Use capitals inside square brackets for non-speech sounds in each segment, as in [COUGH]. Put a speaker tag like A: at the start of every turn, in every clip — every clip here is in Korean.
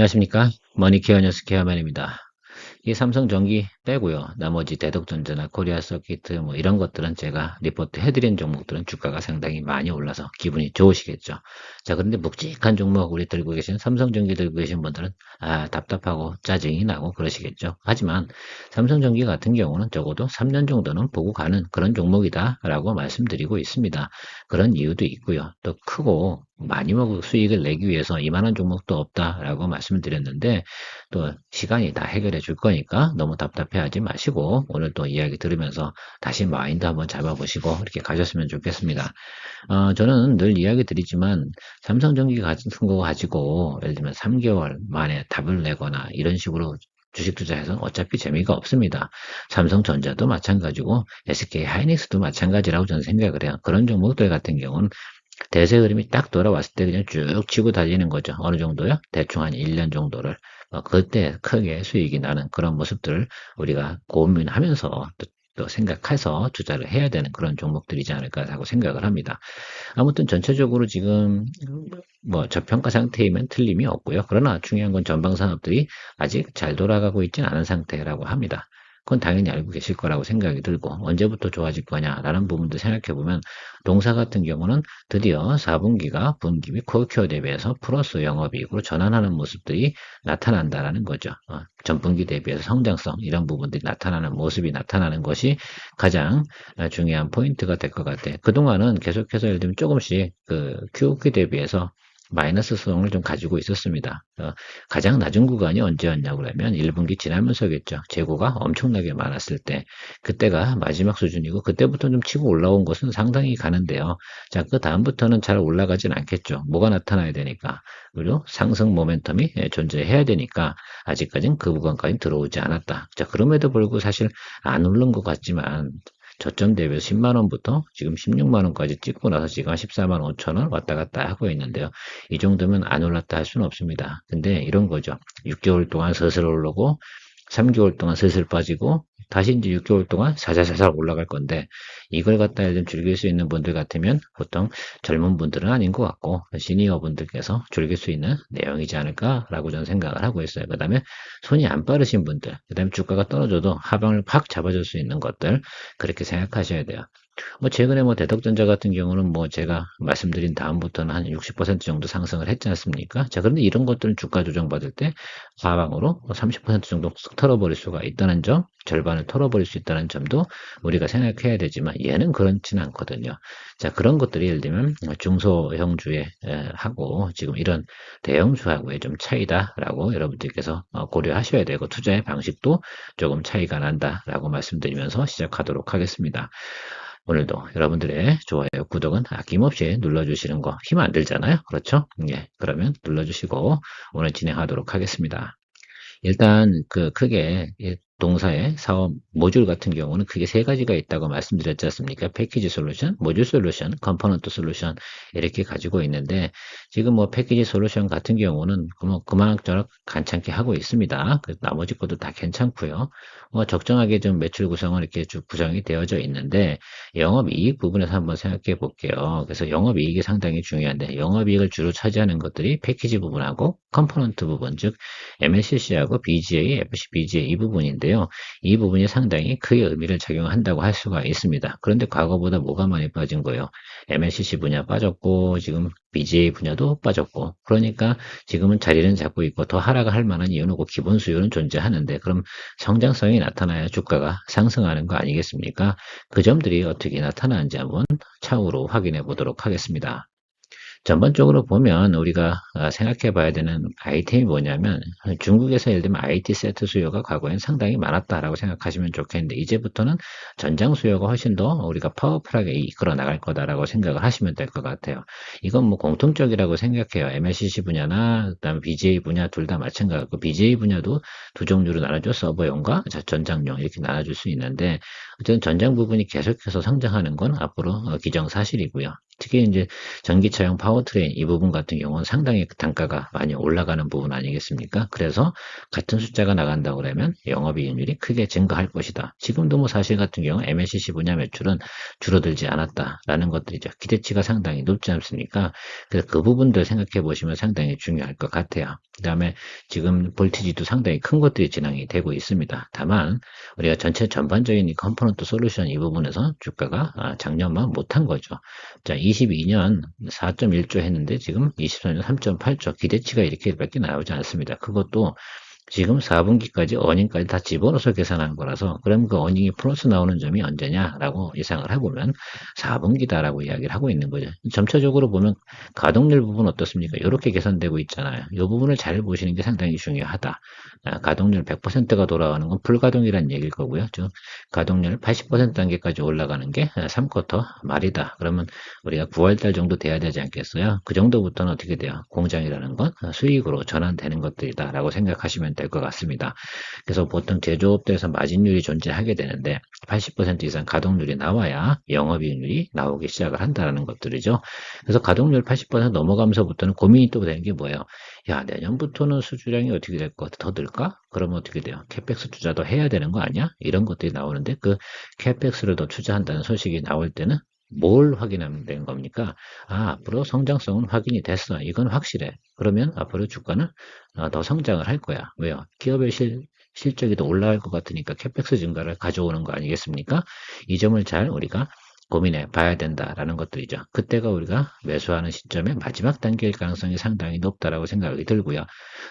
A: 안녕하십니까. 머니케어 뉴스 케어맨입니다. 이 삼성전기 빼고요. 나머지 대덕전자나 코리아 서키트 뭐 이런 것들은 제가 리포트 해드린 종목들은 주가가 상당히 많이 올라서 기분이 좋으시겠죠. 자 그런데 묵직한 종목 우리 들고 계신 삼성전기 들고 계신 분들은 아 답답하고 짜증이 나고 그러시겠죠. 하지만 삼성전기 같은 경우는 적어도 3년 정도는 보고 가는 그런 종목이다 라고 말씀드리고 있습니다. 그런 이유도 있고요. 또 크고 많이 먹고 수익을 내기 위해서 이만한 종목도 없다라고 말씀을 드렸는데 또 시간이 다 해결해 줄 거니까 너무 답답해하지 마시고 오늘 또 이야기 들으면서 다시 마인드 한번 잡아보시고 이렇게 가셨으면 좋겠습니다. 어, 저는 늘 이야기 드리지만 삼성전기 같은 거 가지고 예를 들면 3개월 만에 답을 내거나 이런 식으로 주식 투자해서 어차피 재미가 없습니다. 삼성전자도 마찬가지고 SK 하이닉스도 마찬가지라고 저는 생각을 해요. 그런 종목들 같은 경우는 대세 흐름이 딱 돌아왔을 때 그냥 쭉 치고 달리는 거죠. 어느 정도요? 대충 한 1년 정도를. 어, 그때 크게 수익이 나는 그런 모습들을 우리가 고민하면서 또, 또 생각해서 투자를 해야 되는 그런 종목들이지 않을까 하고 생각을 합니다. 아무튼 전체적으로 지금 뭐 저평가 상태이면 틀림이 없고요. 그러나 중요한 건 전방 산업들이 아직 잘 돌아가고 있지는 않은 상태라고 합니다. 그건 당연히 알고 계실 거라고 생각이 들고 언제부터 좋아질 거냐라는 부분도 생각해 보면 동사 같은 경우는 드디어 4분기가 분기 및 코어큐어 대비해서 플러스 영업이익으로 전환하는 모습들이 나타난다라는 거죠. 어, 전분기 대비해서 성장성 이런 부분들이 나타나는 모습이 나타나는 것이 가장 중요한 포인트가 될 것 같아요. 그동안은 계속해서 예를 들면 조금씩 그 QQ 대비해서 마이너스성을 좀 가지고 있었습니다. 어, 가장 낮은 구간이 언제였냐 그러면 1분기 지나면서겠죠. 재고가 엄청나게 많았을 때 그때가 마지막 수준이고 그때부터 좀 치고 올라온 것은 상당히 가는데요. 자, 그 다음부터는 잘 올라가진 않겠죠. 뭐가 나타나야 되니까. 그리고 상승 모멘텀이 예, 존재해야 되니까 아직까지는 그 구간까지 들어오지 않았다. 자, 그럼에도 불구하고 사실 안 오른 것 같지만 저점 대비해서 10만원부터 지금 16만원까지 찍고 나서 지금 14만 5천원 왔다 갔다 하고 있는데요. 이 정도면 안 올랐다 할 수는 없습니다. 근데 이런 거죠. 6개월 동안 서슬 오르고 3개월 동안 슬슬 빠지고 다시 이제 6개월 동안 사자사살 올라갈 건데 이걸 갖다 좀 즐길 수 있는 분들 같으면 보통 젊은 분들은 아닌 것 같고 시니어 분들께서 즐길 수 있는 내용이지 않을까라고 저는 생각을 하고 있어요. 그 다음에 손이 안 빠르신 분들, 그 다음에 주가가 떨어져도 하방을 확 잡아줄 수 있는 것들 그렇게 생각하셔야 돼요. 뭐 최근에 뭐 대덕전자 같은 경우는 뭐 제가 말씀드린 다음부터는 한 60% 정도 상승을 했지 않습니까? 자, 그런데 이런 것들은 주가 조정받을 때 하방으로 30%뭐 정도 쓱 털어버릴 수가 있다는 점, 절반을 털어버릴 수 있다는 점도 우리가 생각해야 되지만 얘는 그렇지는 않거든요. 자, 그런 것들이 예를 들면 중소형주에 하고 지금 이런 대형주하고의 좀 차이다라고 여러분들께서 어, 고려하셔야 되고 투자의 방식도 조금 차이가 난다라고 말씀드리면서 시작하도록 하겠습니다. 오늘도 여러분들의 좋아요, 구독은 아낌없이 눌러주시는 거 힘 안 들잖아요. 그렇죠? 예, 그러면 눌러주시고 오늘 진행하도록 하겠습니다. 일단 그 크게 동사의 사업 모듈 같은 경우는 크게 세 가지가 있다고 말씀드렸지 않습니까? 패키지 솔루션, 모듈 솔루션, 컴포넌트 솔루션 이렇게 가지고 있는데 지금 뭐 패키지 솔루션 같은 경우는 뭐 그만저만 괜찮게 하고 있습니다. 그 나머지 것도 다 괜찮고요. 뭐 적정하게 좀 매출 구성은 이렇게 쭉 구성이 되어져 있는데 영업이익 부분에서 한번 생각해 볼게요. 그래서 영업이익이 상당히 중요한데 영업이익을 주로 차지하는 것들이 패키지 부분하고 컴포넌트 부분, 즉 MLCC하고 BGA, FC, BGA 이 부분인데 요. 이 부분이 상당히 크게 의미를 작용한다고 할 수가 있습니다. 그런데 과거보다 뭐가 많이 빠진 거예요? MLCC 분야 빠졌고 지금 BGA 분야도 빠졌고 그러니까 지금은 자리는 잡고 있고 더 하락을 할 만한 이유는 그 기본 수요는 존재하는데 그럼 성장성이 나타나야 주가가 상승하는 거 아니겠습니까? 그 점들이 어떻게 나타나는지 한번 차후로 확인해 보도록 하겠습니다. 전반적으로 보면 우리가 아, 생각해 봐야 되는 아이템이 뭐냐면 중국에서 예를 들면 IT 세트 수요가 과거엔 상당히 많았다라고 생각하시면 좋겠는데 이제부터는 전장 수요가 훨씬 더 우리가 파워풀하게 이끌어 나갈 거다라고 생각을 하시면 될 것 같아요. 이건 뭐 공통적이라고 생각해요. MLCC 분야나 그다음에 BGA 분야 둘 다 마찬가지고 BGA 분야도 두 종류로 나눠져 서버용과 전장용 이렇게 나눠줄 수 있는데 어쨌든 전장 부분이 계속해서 성장하는 건 앞으로 어, 기정사실이고요. 특히 이제 전기차용 파워 파워트레인 이 부분 같은 경우는 상당히 단가가 많이 올라가는 부분 아니겠습니까? 그래서 같은 숫자가 나간다고 그러면 영업이익률이 크게 증가할 것이다. 지금도 뭐 사실 같은 경우 MLCC 분야 매출은 줄어들지 않았다라는 것들이죠. 기대치가 상당히 높지 않습니까? 그래서 그 부분들 생각해 보시면 상당히 중요할 것 같아요. 그 다음에 지금 볼티지도 상당히 큰 것들이 진행이 되고 있습니다. 다만 우리가 전체 전반적인 컴포넌트 솔루션 이 부분에서 주가가 아, 작년만 못한 거죠. 자, 22년 4.1조 했는데 지금 24년 3.8조 기대치가 이렇게밖에 나오지 않습니다. 그것도 지금 4분기까지 어닝까지 다 집어넣어서 계산한 거라서 그럼 그 어닝이 플러스 나오는 점이 언제냐라고 예상을 해보면 4분기다라고 이야기를 하고 있는 거죠. 점차적으로 보면 가동률 부분 어떻습니까? 이렇게 계산되고 있잖아요. 이 부분을 잘 보시는 게 상당히 중요하다. 아, 가동률 100%가 돌아가는 건 불가동이라는 얘기일 거고요. 즉 가동률 80% 단계까지 올라가는 게 3쿼터 말이다. 그러면 우리가 9월달 정도 돼야 되지 않겠어요? 그 정도부터는 어떻게 돼요? 공장이라는 건 수익으로 전환되는 것들이다라고 생각하시면 될 것 같습니다. 그래서 보통 제조업대에서 마진율이 존재하게 되는데 80% 이상 가동률이 나와야 영업이익률이 나오기 시작을 한다는 것들이죠. 그래서 가동률 80% 넘어가면서부터는 고민이 또 되는 게 뭐예요? 야 내년부터는 수주량이 어떻게 될 것 같아? 더 늘까? 그러면 어떻게 돼요? 캐펙스 투자도 해야 되는 거 아니야? 이런 것들이 나오는데 그 캐펙스를 더 투자한다는 소식이 나올 때는 뭘 확인하면 되는 겁니까? 아, 앞으로 성장성은 확인이 됐어. 이건 확실해. 그러면 앞으로 주가는 어, 더 성장을 할 거야. 왜요? 기업의 실, 실적이 더 올라갈 것 같으니까 캐펙스 증가를 가져오는 거 아니겠습니까? 이 점을 잘 우리가 고민해 봐야 된다라는 것들이죠. 그때가 우리가 매수하는 시점의 마지막 단계일 가능성이 상당히 높다라고 생각이 들고요.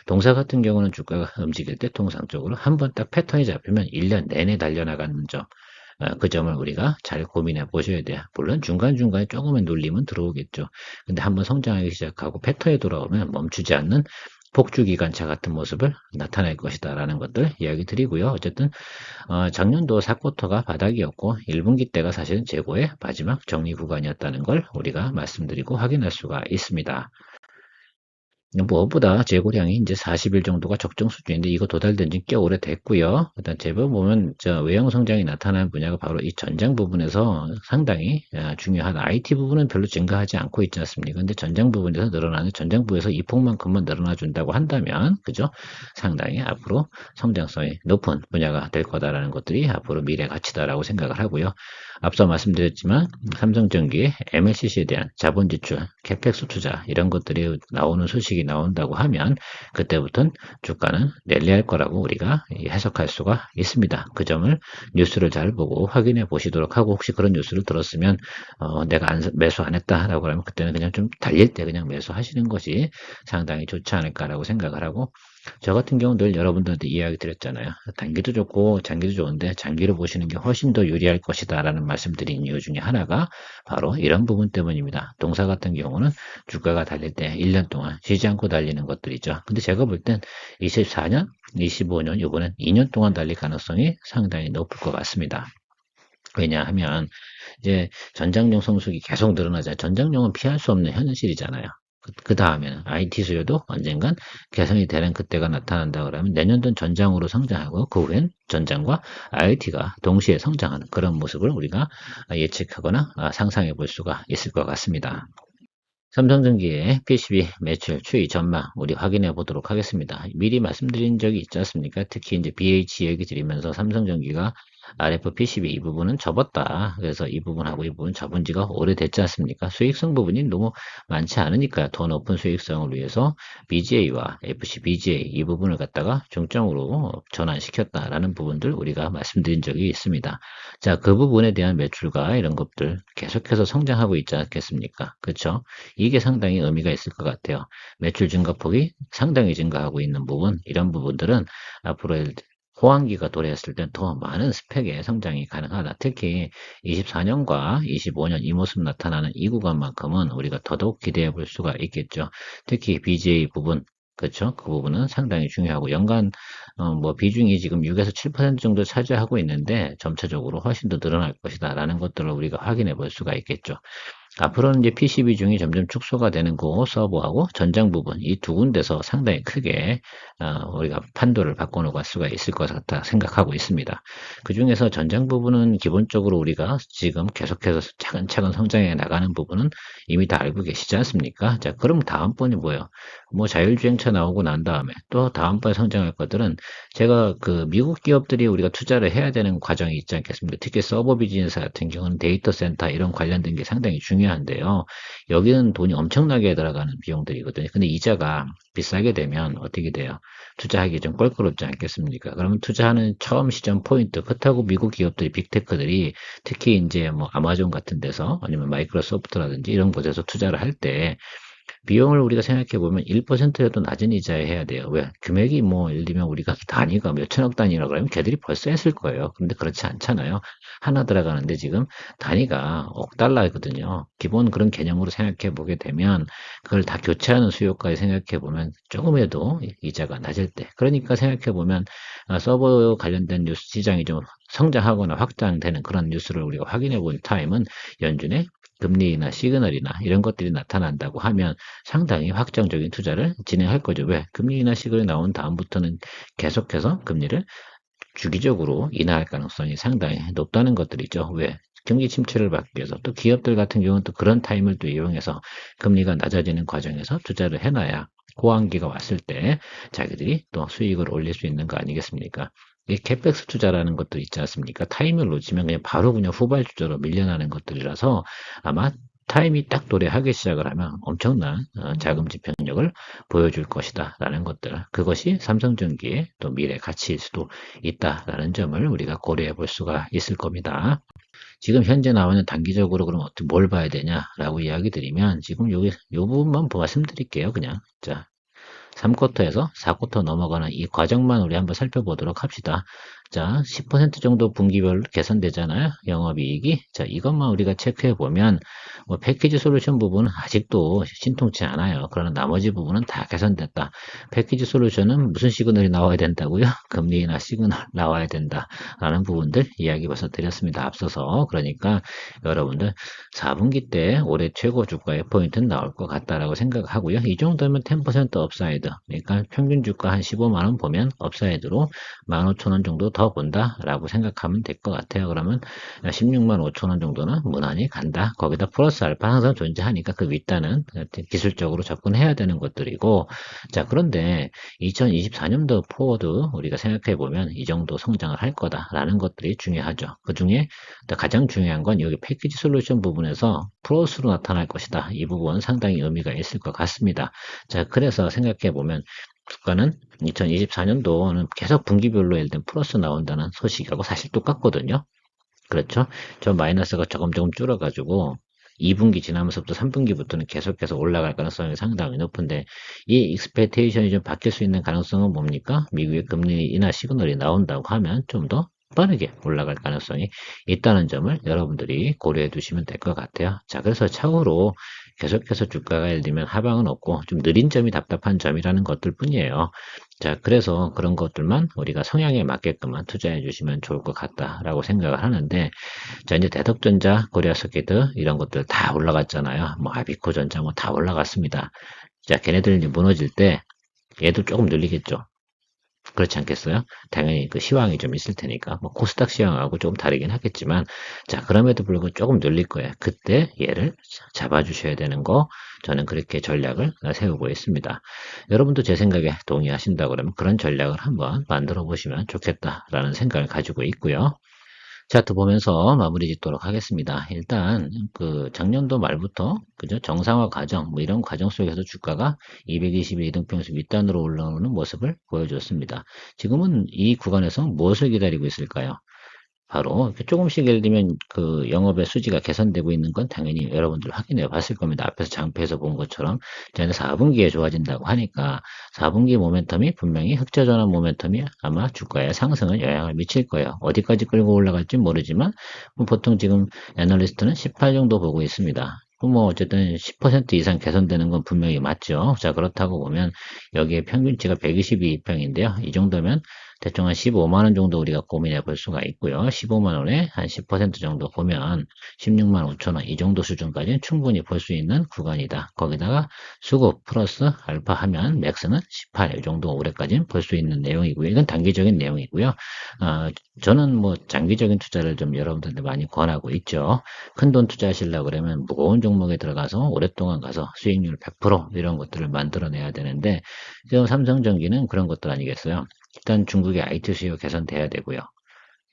A: 동사 같은 경우는 주가가 움직일 때 통상적으로 한 번 딱 패턴이 잡히면 1년 내내 달려나가는 점. 어, 그 점을 우리가 잘 고민해 보셔야 돼요. 물론 중간중간에 조금의 눌림은 들어오겠죠. 근데 한번 성장하기 시작하고 패턴에 돌아오면 멈추지 않는 폭주기관차 같은 모습을 나타낼 것이다 라는 것들 이야기 드리고요. 어쨌든 어, 작년도 4쿼터가 바닥이었고 1분기 때가 사실은 재고의 마지막 정리 구간이었다는 걸 우리가 말씀드리고 확인할 수가 있습니다. 무엇보다 재고량이 이제 40일 정도가 적정 수준인데 이거 도달된 지 꽤 오래됐고요. 일단 제법 보면 저 외형 성장이 나타나는 분야가 바로 이 전장 부분에서 상당히 아, 중요하다. IT 부분은 별로 증가하지 않고 있지 않습니까? 근데 전장 부분에서 늘어나는 전장 부에서 이 폭만큼만 늘어나 준다고 한다면 그죠? 상당히 앞으로 성장성이 높은 분야가 될 거다라는 것들이 앞으로 미래 가치다라고 생각을 하고요. 앞서 말씀드렸지만 삼성전기의 MLCC에 대한 자본 지출, 캐펙스 투자 이런 것들이 나오는 소식이 나온다고 하면 그때부터는 주가는 랠리할 거라고 우리가 해석할 수가 있습니다. 그 점을 뉴스를 잘 보고 확인해 보시도록 하고 혹시 그런 뉴스를 들었으면 어, 내가 안, 매수 안 했다라고 하면 그때는 그냥 좀 달릴 때 그냥 매수하시는 것이 상당히 좋지 않을까라고 생각을 하고 저 같은 경우 늘 여러분들한테 이야기 드렸잖아요. 단기도 좋고 장기도 좋은데 장기로 보시는 게 훨씬 더 유리할 것이다 라는 말씀드린 이유 중에 하나가 바로 이런 부분 때문입니다. 동사 같은 경우는 주가가 달릴 때 1년 동안 쉬지 않고 달리는 것들이죠. 근데 제가 볼 땐 24년, 25년, 이번엔 2년 동안 달릴 가능성이 상당히 높을 것 같습니다. 왜냐하면 이제 전장용 성수기 계속 늘어나자 전장용은 피할 수 없는 현실이잖아요. 그 다음에는 IT 수요도 언젠간 개선이 되는 그때가 나타난다 그러면 내년도는 전장으로 성장하고 그 후엔 전장과 IT가 동시에 성장하는 그런 모습을 우리가 예측하거나 상상해 볼 수가 있을 것 같습니다. 삼성전기의 PCB 매출 추이 전망 우리 확인해 보도록 하겠습니다. 미리 말씀드린 적이 있지 않습니까? 특히 이제 BH 얘기 드리면서 삼성전기가 RF PCB 이 부분은 접었다. 그래서 이 부분하고 이 부분 접은 지가 오래됐지 않습니까? 수익성 부분이 너무 많지 않으니까 더 높은 수익성을 위해서 BGA와 FC BGA 이 부분을 갖다가 중점으로 전환시켰다라는 부분들 우리가 말씀드린 적이 있습니다. 자, 그 부분에 대한 매출과 이런 것들 계속해서 성장하고 있지 않겠습니까? 그렇죠? 이게 상당히 의미가 있을 것 같아요. 매출 증가폭이 상당히 증가하고 있는 부분, 이런 부분들은 앞으로 호황기가 도래했을 땐 더 많은 스펙의 성장이 가능하다. 특히 24년과 25년 이 모습 나타나는 이 구간만큼은 우리가 더더욱 기대해 볼 수가 있겠죠. 특히 BJ 부분, 그렇죠? 그 부분은 상당히 중요하고 연간 어, 뭐 비중이 지금 6에서 7% 정도 차지하고 있는데 점차적으로 훨씬 더 늘어날 것이다라는 것들을 우리가 확인해 볼 수가 있겠죠. 앞으로는 이제 PCB 중이 점점 축소가 되는 거 서버하고 전장 부분 이 두 군데서 상당히 크게 어, 우리가 판도를 바꿔놓을 수가 있을 것 같다 생각하고 있습니다. 그 중에서 전장 부분은 기본적으로 우리가 지금 계속해서 차근차근 성장해 나가는 부분은 이미 다 알고 계시지 않습니까? 자, 그럼 다음번이 뭐예요? 뭐 자율주행차 나오고 난 다음에 또 다음번에 성장할 것들은 제가 그 미국 기업들이 우리가 투자를 해야 되는 과정이 있지 않겠습니까? 특히 서버 비즈니스 같은 경우는 데이터 센터 이런 관련된 게 상당히 중요한 데요. 여기는 돈이 엄청나게 들어가는 비용들이거든요. 근데 이자가 비싸게 되면 어떻게 돼요? 투자하기 좀 껄끄럽지 않겠습니까? 그러면 투자하는 처음 시점 포인트, 그렇다고 미국 기업들이 빅테크들이 특히 이제 뭐 아마존 같은 데서 아니면 마이크로소프트라든지 이런 곳에서 투자를 할때 비용을 우리가 생각해 보면 1%라도 낮은 이자에 해야 돼요. 왜? 금액이 뭐 예를 들면 우리가 단위가 몇천억 단위라 그러면 걔들이 벌써 했을 거예요. 근데 그렇지 않잖아요. 하나 들어가는데 지금 단위가 억 달러거든요. 기본 그런 개념으로 생각해 보게 되면 그걸 다 교체하는 수요까지 생각해 보면 조금이라도 이자가 낮을 때. 그러니까 생각해 보면 아, 서버 관련된 뉴스 시장이 좀 성장하거나 확장되는 그런 뉴스를 우리가 확인해 본 타임은 연준의 금리나 시그널이나 이런 것들이 나타난다고 하면 상당히 확정적인 투자를 진행할 거죠. 왜? 금리나 시그널이 나온 다음부터는 계속해서 금리를 주기적으로 인하할 가능성이 상당히 높다는 것들이죠. 왜? 경기 침체를 막기 위해서 또 기업들 같은 경우는 또 그런 타임을 또 이용해서 금리가 낮아지는 과정에서 투자를 해놔야 고한기가 왔을 때 자기들이 또 수익을 올릴 수 있는 거 아니겠습니까? 이 캡백스 투자라는 것도 있지 않습니까? 타임을 놓치면 그냥 바로 그냥 후발 주자로 밀려나는 것들이라서 아마 타임이 딱 도래하기 시작을 하면 엄청난 어, 자금 집행력을 보여줄 것이다 라는 것들. 그것이 삼성전기의 또 미래 가치일 수도 있다 라는 점을 우리가 고려해 볼 수가 있을 겁니다. 지금 현재 나오는 단기적으로 그럼 어떻게 뭘 봐야 되냐라고 이야기 드리면 지금 여기 요 부분만 말씀드릴게요 그냥. 자 3쿼터에서 4쿼터 넘어가는 이 과정만 우리 한번 살펴보도록 합시다. 자, 10% 정도 분기별로 개선되잖아요. 영업이익이. 자, 이것만 우리가 체크해 보면 뭐 패키지 솔루션 부분은 아직도 신통치 않아요. 그러나 나머지 부분은 다 개선됐다. 패키지 솔루션은 무슨 시그널이 나와야 된다고요? [LAUGHS] 금리나 시그널 나와야 된다라는 부분들 이야기 벌써 드렸습니다. 앞서서. 그러니까 여러분들 4분기 때 올해 최고 주가의 포인트는 나올 것 같다라고 생각하고요. 이 정도면 10% 업사이드. 그러니까 평균 주가 한 15만 원 보면 업사이드로 15,000원 정도 더 본다라고 생각하면 될 것 같아요. 그러면 16만 5천 원 정도는 무난히 간다. 거기다 플러스 알파 항상 존재하니까 그 윗단은 기술적으로 접근해야 되는 것들이고 자 그런데 2024년도 포워드 우리가 생각해 보면 이 정도 성장을 할 거다라는 것들이 중요하죠. 그 중에 가장 중요한 건 여기 패키지 솔루션 부분에서 플러스로 나타날 것이다. 이 부분 상당히 의미가 있을 것 같습니다. 자 그래서 생각해 보면 주가는 2024년도는 계속 분기별로 예를 들면 플러스 나온다는 소식하고 사실 똑같거든요. 그렇죠? 저 마이너스가 조금 조금 줄어가지고 2분기 지나면서부터 3분기부터는 계속해서 올라갈 가능성이 상당히 높은데 이 익스페테이션이 좀 바뀔 수 있는 가능성은 뭡니까? 미국의 금리 인하 시그널이 나온다고 하면 좀 더 빠르게 올라갈 가능성이 있다는 점을 여러분들이 고려해 두시면 될 것 같아요. 자, 그래서 차후로 계속해서 주가가 예를 들면 하방은 없고 좀 느린 점이 답답한 점이라는 것들 뿐이에요. 자, 그래서 그런 것들만 우리가 성향에 맞게끔만 투자해 주시면 좋을 것 같다라고 생각을 하는데, 자, 이제 대덕전자, 코리아서킷드 이런 것들 다 올라갔잖아요. 뭐 아비코 전자 뭐 다 올라갔습니다. 자, 걔네들 이제 무너질 때 얘도 조금 늘리겠죠. 그렇지 않겠어요? 당연히 그 시황이 좀 있을 테니까 뭐 코스닥 시황하고 조금 다르긴 하겠지만 자 그럼에도 불구하고 조금 늘릴 거예요. 그때 얘를 잡아주셔야 되는 거 저는 그렇게 전략을 세우고 있습니다. 여러분도 제 생각에 동의하신다 그러면 그런 전략을 한번 만들어 보시면 좋겠다라는 생각을 가지고 있고요. 차트 보면서 마무리 짓도록 하겠습니다. 일단 그 작년도 말부터 그죠 정상화 과정 뭐 이런 과정 속에서 주가가 220일 이동평수 밑단으로 올라오는 모습을 보여줬습니다. 지금은 이 구간에서 무엇을 기다리고 있을까요? 바로 조금씩 예를 들면 그 영업의 수지가 개선되고 있는 건 당연히 여러분들 확인해 봤을 겁니다. 앞에서 장표에서 본 것처럼 저는 4분기에 좋아진다고 하니까 4분기 모멘텀이 분명히 흑자 전환 모멘텀이 아마 주가의 상승을 영향을 미칠 거예요. 어디까지 끌고 올라갈지 모르지만 뭐 보통 지금 애널리스트는 18 정도 보고 있습니다. 뭐 어쨌든 10% 이상 개선되는 건 분명히 맞죠. 자 그렇다고 보면 여기에 평균치가 122평인데요. 이 정도면 대충 한 15만원 정도 우리가 고민해 볼 수가 있고요. 15만원에 한 10% 정도 보면 16만 5천원 이 정도 수준까지는 충분히 볼 수 있는 구간이다. 거기다가 수급 플러스 알파 하면 맥스는 18, 이 정도 올해까지는 볼 수 있는 내용이고요. 이건 단기적인 내용이고요. 아, 저는 뭐 장기적인 투자를 좀 여러분들한테 많이 권하고 있죠. 큰 돈 투자하시려고 그러면 무거운 종목에 들어가서 오랫동안 가서 수익률 100% 이런 것들을 만들어내야 되는데 지금 삼성전기는 그런 것들 아니겠어요. 일단 중국의 IT 수요 개선돼야 되고요.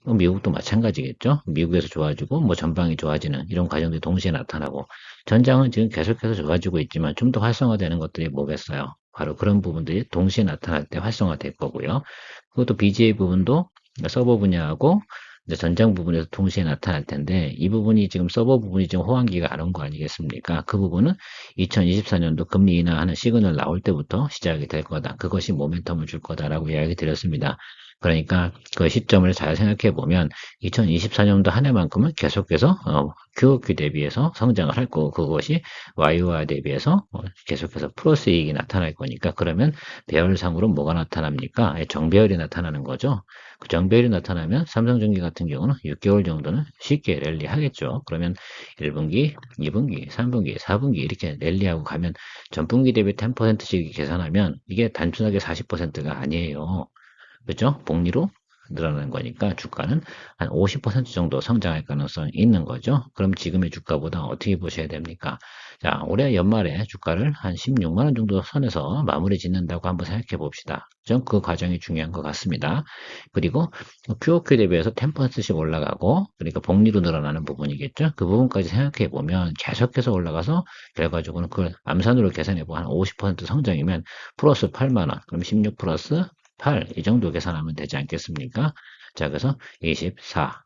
A: 뭐 미국도 마찬가지겠죠. 미국에서 좋아지고 뭐 전방이 좋아지는 이런 과정들이 동시에 나타나고 전장은 지금 계속해서 좋아지고 있지만 좀 더 활성화되는 것들이 뭐겠어요. 바로 그런 부분들이 동시에 나타날 때 활성화될 거고요. 그것도 BGA 부분도 서버 분야하고 이제 전장 부분에서 동시에 나타날 텐데 이 부분이 지금 서버 부분이 지금 호황기가 안 온 거 아니겠습니까? 그 부분은 2024년도 금리 인하하는 시그널 나올 때부터 시작이 될 거다. 그것이 모멘텀을 줄 거다라고 이야기 드렸습니다. 그러니까 그 시점을 잘 생각해 보면 2024년도 한 해만큼은 계속해서 어, QOQ 대비해서 성장을 할 거고 그것이 YOY 대비해서 어, 계속해서 플러스 이익이 나타날 거니까 그러면 배열상으로 뭐가 나타납니까? 정배열이 나타나는 거죠. 그 정배열이 나타나면 삼성전기 같은 경우는 6개월 정도는 쉽게 랠리 하겠죠. 그러면 1분기, 2분기, 3분기, 4분기 이렇게 랠리하고 가면 전분기 대비 10%씩 계산하면 이게 단순하게 40%가 아니에요. 그죠? 복리로 늘어나는 거니까 주가는 한 50% 정도 성장할 가능성이 있는 거죠. 그럼 지금의 주가보다 어떻게 보셔야 됩니까? 자, 올해 연말에 주가를 한 16만원 정도 선에서 마무리 짓는다고 한번 생각해 봅시다. 좀그 과정이 중요한 것 같습니다. 그리고 QOQ 대비해서 10%씩 올라가고, 그러니까 복리로 늘어나는 부분이겠죠. 그 부분까지 생각해 보면 계속해서 올라가서 결과적으로는 그걸 암산으로 계산해 보면 한 50% 성장이면 플러스 8만원, 그럼 16 플러스 8, 이 정도 계산하면 되지 않겠습니까? 자, 그래서 24.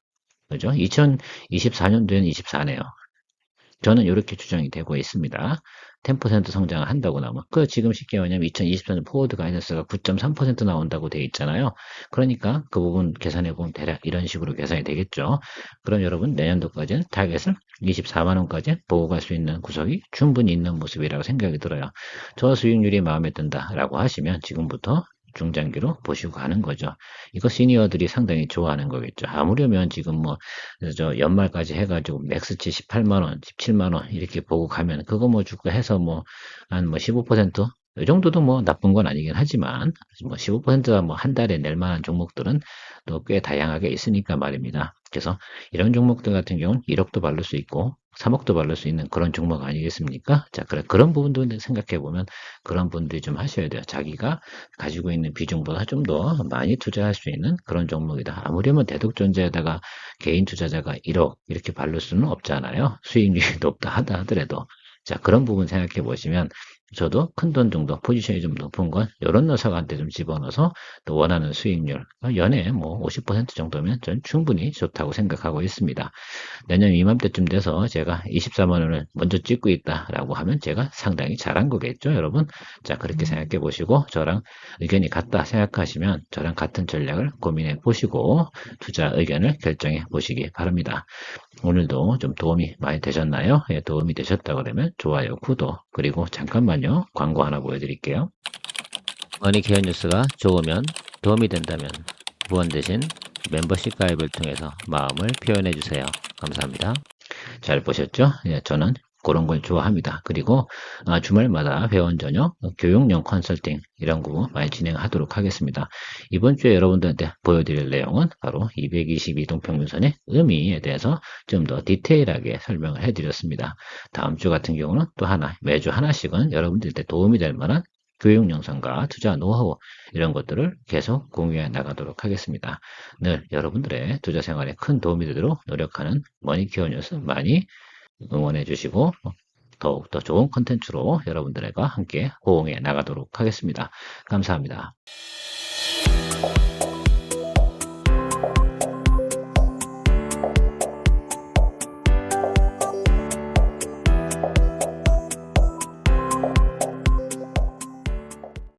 A: 그죠? 2024년도에는 24네요. 저는 이렇게 추정이 되고 있습니다. 10% 성장을 한다고 나오면 그 지금 쉽게 뭐냐면 2024년 포워드 가이던스가 9.3% 나온다고 돼 있잖아요. 그러니까 그 부분 계산해 보면 대략 이런 식으로 계산이 되겠죠. 그럼 여러분 내년도까지는 타겟을 24만 원까지 보고 갈 수 있는 구석이 충분히 있는 모습이라고 생각이 들어요. 저 수익률이 마음에 든다라고 하시면 지금부터 중장기로 보시고 가는 거죠. 이거 시니어들이 상당히 좋아하는 거겠죠. 아무려면 지금 뭐, 저 연말까지 해가지고 맥스치 18만 원, 17만 원 이렇게 보고 가면 그거 뭐 주가 해서 뭐, 한 뭐 15%? 이 정도도 뭐 나쁜 건 아니긴 하지만, 뭐 15%가 뭐 한 달에 낼 만한 종목들은 또 꽤 다양하게 있으니까 말입니다. 그래서 이런 종목들 같은 경우는 1억도 바를 수 있고, 3억도 바를 수 있는 그런 종목 아니겠습니까? 자, 그래, 그런 부분도 생각해 보면 그런 분들이 좀 하셔야 돼요. 자기가 가지고 있는 비중보다 좀 더 많이 투자할 수 있는 그런 종목이다. 아무려면 대독전자에다가 개인 투자자가 1억 이렇게 바를 수는 없잖아요. 수익률이 [LAUGHS] 높다 하다 하더라도. 자, 그런 부분 생각해 보시면 저도 큰 돈 정도 포지션이 좀 높은 건 이런 녀석한테 좀 집어넣어서 또 원하는 수익률 연에 뭐 50% 정도면 전 충분히 좋다고 생각하고 있습니다. 내년 이맘때쯤 돼서 제가 24만 원을 먼저 찍고 있다라고 하면 제가 상당히 잘한 거겠죠, 여러분. 자 그렇게 생각해 보시고 저랑 의견이 같다 생각하시면 저랑 같은 전략을 고민해 보시고 투자 의견을 결정해 보시기 바랍니다. 오늘도 좀 도움이 많이 되셨나요? 예, 도움이 되셨다 그러면 좋아요, 구독 그리고 잠깐만 잠깐만요. 광고 하나 보여드릴게요. 머니케어 뉴스가 좋으면 도움이 된다면 후원 대신 멤버십 가입을 통해서 마음을 표현해 주세요. 감사합니다. 잘 보셨죠? 예, 저는 그런 걸 좋아합니다. 그리고 아, 주말마다 회원 전용 교육용 컨설팅 이런 거 많이 진행하도록 하겠습니다. 이번 주에 여러분들한테 보여드릴 내용은 바로 222동평균선의 의미에 대해서 좀 더 디테일하게 설명을 해드렸습니다. 다음 주 같은 경우는 또 하나 매주 하나씩은 여러분들한테 도움이 될 만한 교육 영상과 투자 노하우 이런 것들을 계속 공유해 나가도록 하겠습니다. 늘 여러분들의 투자 생활에 큰 도움이 되도록 노력하는 머니케어 뉴스 많이 응원해 주시고 더욱더 좋은 컨텐츠로 여러분들과 함께 호응해 나가도록 하겠습니다. 감사합니다.